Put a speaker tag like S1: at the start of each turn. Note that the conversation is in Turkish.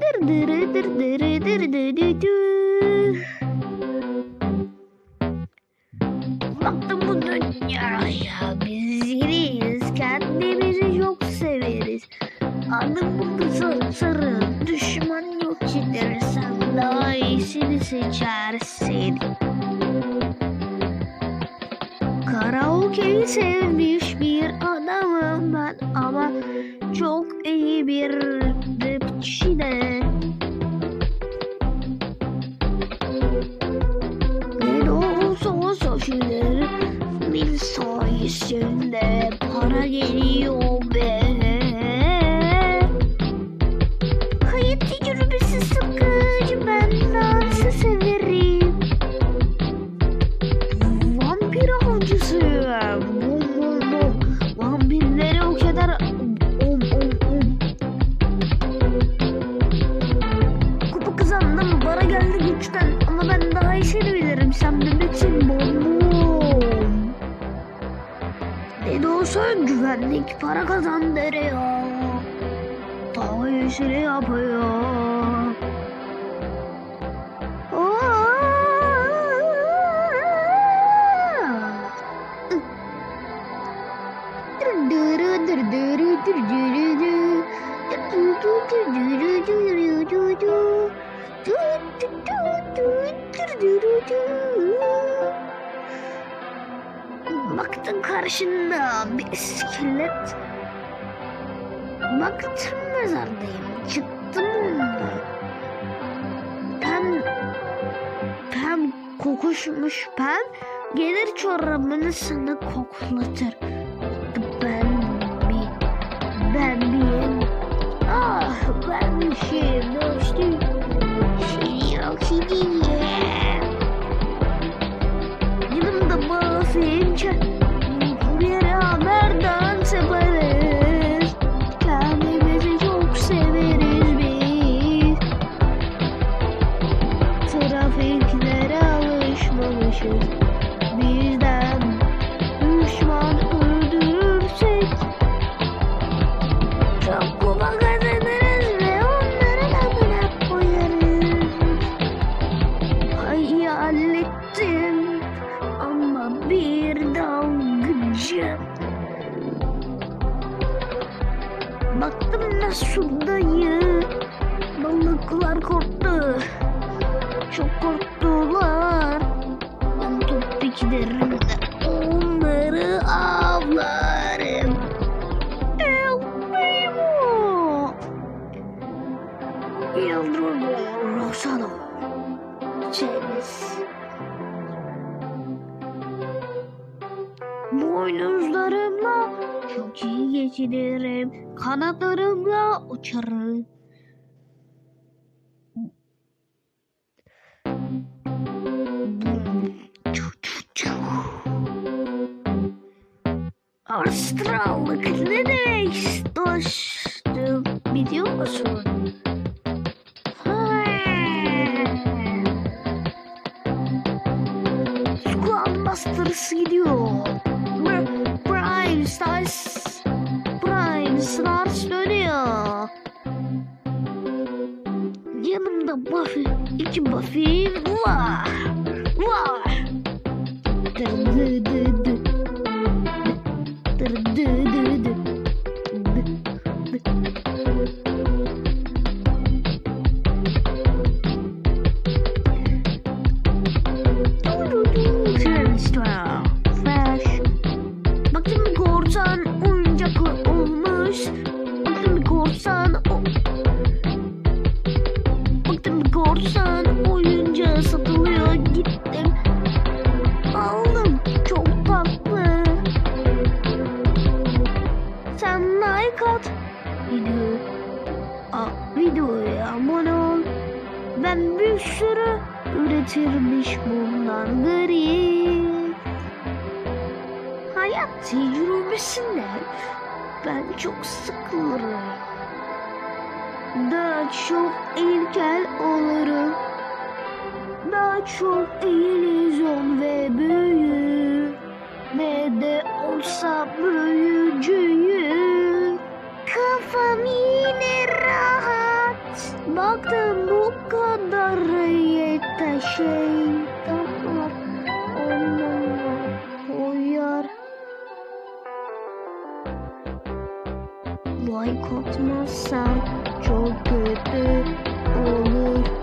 S1: Dır dırı dır dırı dır dırı dü. Baktım bu dünyaya biz yeniyiz. Kendimizi çok severiz. Adımımızı sarı düşman yok eder. Sen daha iyisini seçersin. Karaoke'yi sevmiş bir adamım ben ama çok iyi bir rapçi de. Olsa güvenlik para kazandırıyor. Daha iyisini yapıyor. Baktın karşında bir iskelet. Baktım mezardayım. Çıktım ondan. Pem, pem kokuşmuş pem. Gelir çorabını sana koklatır. Hayallettim ama bir dalgıcı. Baktım nasıl dayı Boynuzlarımla çok iyi geçinirim. Kanatlarımla uçarım. Astrallık ne demek dostum biliyor musun? Squad Busters Stars dönüyor. Yanımda Buffy, iki Buffy. Var. Korsan bir korsan oyuncağı satılıyor. Gittim. Aldım. Çok tatlı. Sen like at. Video. Aa, videoya abone ol. Ben bir sürü üretirmiş bundan garip. Hayat tecrübesinden ben çok sıkılırım. Daha çok ilkel olurum. Daha çok illüzyon ve büyü. Ne de olsa büyücüyüm. Kafam yine rahat. Baktım bu kadar yeter şeytanlar onunla uyar. Çok kötü olur.